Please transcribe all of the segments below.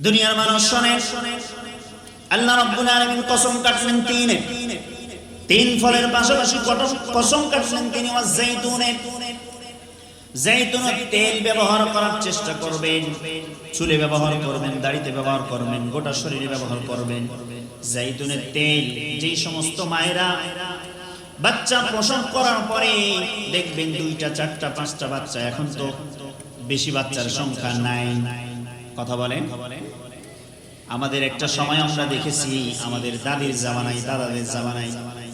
দুনিয়ার মানুষ শোনে। আল্লাহ রাব্বুল আলামিন কসম কাটলেন তিনে। তিন ফলের পাশাপাশি কসম কাটলেন তিনি ওয়া জাইতুনে জাইতুনের তেল ব্যবহার করার চেষ্টা করবেন, চুলে ব্যবহার করবেন, দাড়িতে ব্যবহার করবেন, গোটা শরীরে ব্যবহার করবেন। জাইতুনের তেল, যেই সমস্ত মায়েরা বাচ্চা প্রসব করার পরে দেখবেন দুইটা, চারটা, পাঁচটা বাচ্চা এখন তো বেশি বাচ্চার সংখ্যা নাই নাই। কথা বলেন। আমাদের একটা সময় আমরা দেখেছি, আমাদের দাদির জামানাই দাদাদের জামানাই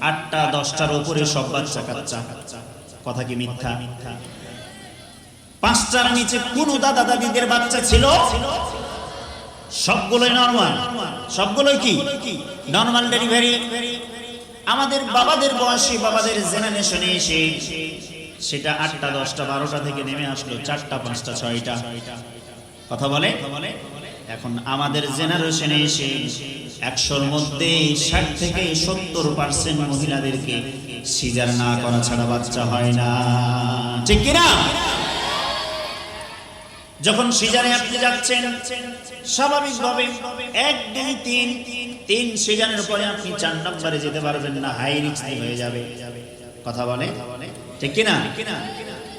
আটটা, দশটার উপরে সব বাচ্চা কাচ্চা। কথা কি মিথ্যা? পাঁচটার নিচে কোন দাদা দাদিদের বাচ্চা ছিল? সবগুলোই নর্মাল সবগুলোই কি? নর্মাল ডেলিভারি আমাদের বাবাদের বয়সে বাবাদের জেনারেশনে এসে সেটা আটটা, দশটা, বারোটা থেকে নেমে আসলো, চারটা, পাঁচটা, ছয়টা। কথা বলে? এখন আমাদের জেনারেশনে এসে একশোর মধ্যে ষাট থেকে সত্তর পার্সেন্ট মহিলাদেরকে সিজার না করা ছাড়া বাচ্চা হয় না। ঠিক কিনা? যখন সিজারে আপনি যাচ্ছেন, স্বাভাবিকভাবে এক দুই তিন তিন সিজানের পরে আপনি চার নম্বরে যেতে পারবেন না হাই রিক্স হয়ে যাবে। কথা বলে? ঠিক কিনা?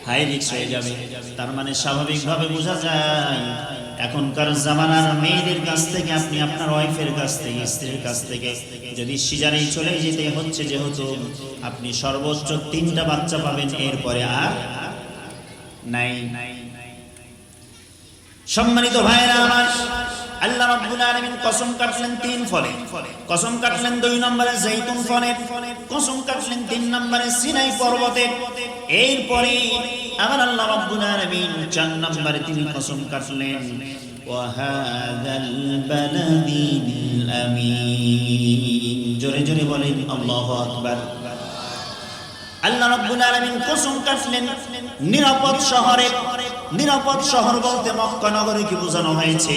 হাই রিক্স হয়ে যাবে। তার মানে স্বাভাবিকভাবে বোঝা যায়, এখনকার জামানার মেয়েদের কাছ থেকে আপনি আপনার ওয়াইফের কাছ থেকে, স্ত্রীর কাছ থেকে যদি সিজারেই চলে যেতে হচ্ছে যেহেতু আপনি সর্বোচ্চ তিনটা বাচ্চা পাবেন, এরপরে আর নাই। সম্মানিত ভাইরা আমার আল্লাহ রাব্বুল আলামিন কসম কাটলেন তিন ফলে কসম কাটলেন দুই নম্বরে জৈতুন ফলে কসম কাটলেন তিন নম্বরে সিনাই পর্বতে এরপরে আমার আল্লাহ রাব্বুল আলামিন চার নম্বরে তিনি কসম কাটলেন وهذا البلد الأمين জোরে জোরে বলেন আল্লাহু আকবার আল্লাহ রাব্বুল আলামিন কসম কাটলেন নিরাপদ শহরে নিরাপদ শহর বলতে মক্কা নগরে কি বোঝানো হয়েছে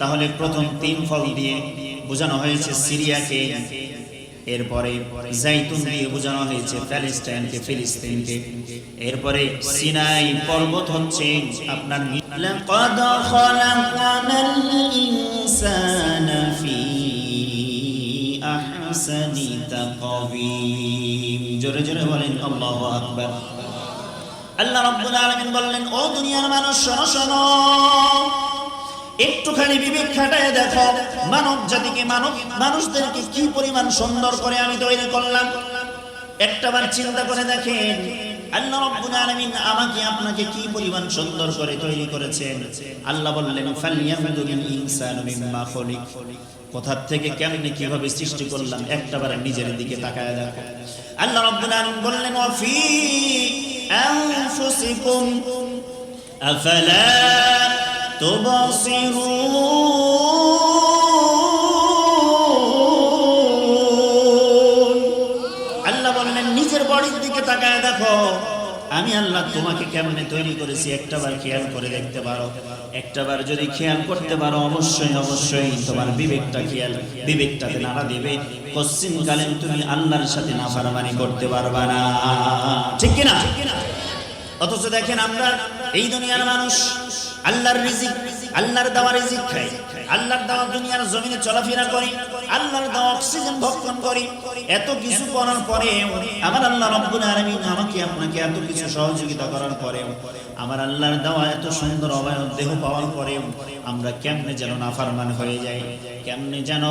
তাহলে প্রথম তিন ফল দিয়ে বোঝানো হয়েছে সিরিয়াকে, এরপরে জাইতুন দিয়ে বোঝানো হয়েছে প্যালেস্টাইনকে, ফিলিস্তিনকে, এরপরে সিনাই পর্বত হচ্ছে আপনার জোরে জোরে বলেন, আল্লাহু আকবার। আল্লাহ রাব্বুল আলামিন বললেন, ও দুনিয়ার মানুষ, শোনো শোনো। একটুখানি বিবেক খাটায় দেখো, মানব জাতিকে মানব, মানুষদেরকে কি পরিমাণ সুন্দর করে আমি তৈরি করলাম? একটাবার চিন্তা করে দেখেন, আল্লাহ আমাকে, আপনাকে কি পরিমাণ সুন্দর করে তৈরি আল্লাহ বললেন থেকে কীভাবে সৃষ্টি করলাম? নিজের দিকে আল্লাহ বললেন তুবসিরুন আল্লাহ বললেন, নিজের বডির দিকে তাকায় দেখো। আমি আল্লাহ তোমাকে কেমনে তৈরি করেছি একটাবার খেয়াল করে দেখতে পারো। একটাবার যদি খেয়াল করতে পারো, অবশ্যই অবশ্যই তোমার বিবেকটা খেয়াল বিবেকটাতে নাড়া দেবে। পশ্চিম কালে তুমি আল্লাহর সাথে নাফারমানি করতে পারবা না। ঠিক কিনা? অথচ দেখেন আমরা এই দুনিয়ার মানুষ, আল্লাহর রিজিক, আল্লাহর দেওয়া রিজিক খাই। আল্লাহর দেওয়া দুনিয়ার জমিনে চলাফেরা করি। আল্লাহর দেওয়া অক্সিজেন ভক্ষণ করি, এত কিছু করার পরে আমার আল্লাহ রব্বুল আলামিন আমাকে, আপনাকে এত কিছু সহযোগিতা করার পরে আমার আল্লাহর দেওয়া এত সুন্দর অবয়ব দেহ পাওয়ার পরে আমরা কেমনে যেন নাফারমান হয়ে যাই, কেমনে যেন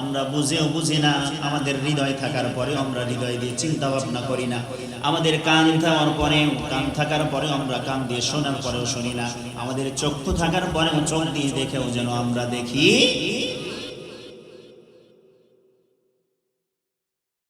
আমরা বুঝেও বুঝি না, আমাদের হৃদয় থাকার পরেও আমরা হৃদয় দিয়ে চিন্তা ভাবনা করি না, আমাদের কান থাকার পরেও, কান থাকার পরেও আমরা কান দিয়ে শোনার পরেও শুনি না, আমাদের চক্ষু থাকার পরেও চোখ দিয়ে দেখেও যেন আমরা দেখি